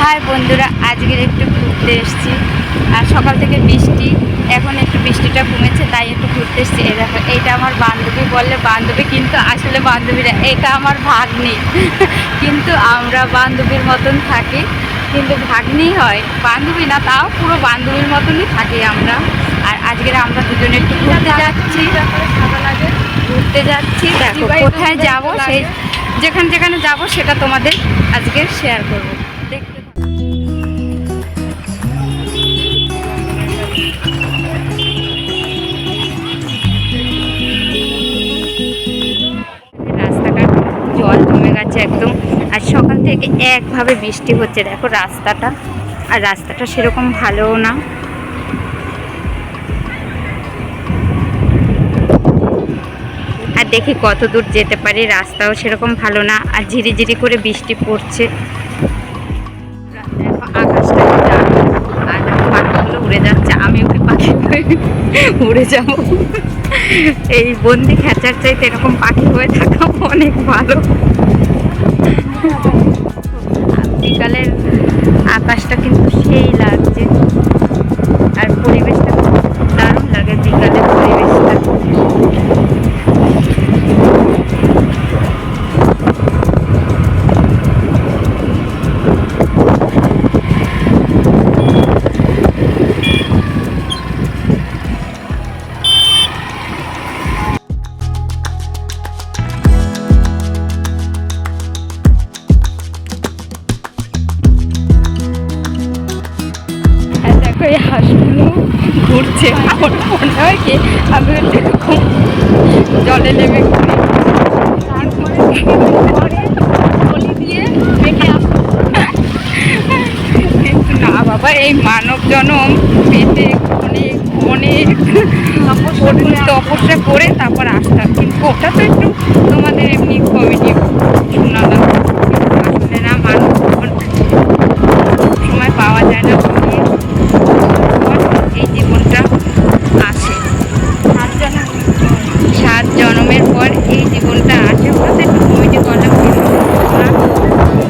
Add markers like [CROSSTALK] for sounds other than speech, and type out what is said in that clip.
High বন্ধুরা আজকের একটু ঘুরতে এসেছি। আর সকাল থেকে বৃষ্টি, এখন একটু বৃষ্টিটা কমেছে, তাই একটু ঘুরতে এসেছি। এই দেখো, এইটা আমার বান্ধবী বললে, বান্ধবী কিন্তু আসলে বান্ধবীরা, এটা আমার ভাগ্নি। [LAUGHS] কিন্তু আমরা বান্ধবীর মতন থাকি, কিন্তু ভাগ্নি হয়, বান্ধবী না, তাও পুরো বান্ধবীর মতনই থাকি আমরা। আর আজকের আমরা দুজনে একটু ঘুরতে যাচ্ছি। ঘুরতে যাচ্ছি, দেখো, কোথায় যাব, সেই যেখানে যেখানে যাব, সেটা তোমাদের আজকে শেয়ার করব। জমে একদম। আর সকাল থেকে একভাবে বৃষ্টি হচ্ছে, দেখো রাস্তাটা। আর রাস্তাটা সেরকম ভালোও না। আর দেখি কত দূর যেতে পারি, রাস্তাও সেরকম ভালো না। আর ঝিরিঝিরি করে বৃষ্টি পড়ছে। আকাশটা উড়ে যাচ্ছে আমিও কি পাখি উড়ে যাব। এই বন্দি খেঁচার চাইতে এরকম পাখি হয়ে থাকা অনেক ভালো। দেখো হাঁসগুলো ঘুরছে। আমার মনে হয় কি আমি এরকম জলে নেমে না, বাবা, এই মানব জনম পেতে অনেক অনেক তপস্যা করে তারপর আসতাম কিন্তু ওটা তো একটু তোমাদের এমনি শোনালাম জন্মের পর এই জীবনটা আছে ওরা তো যে কথা করলে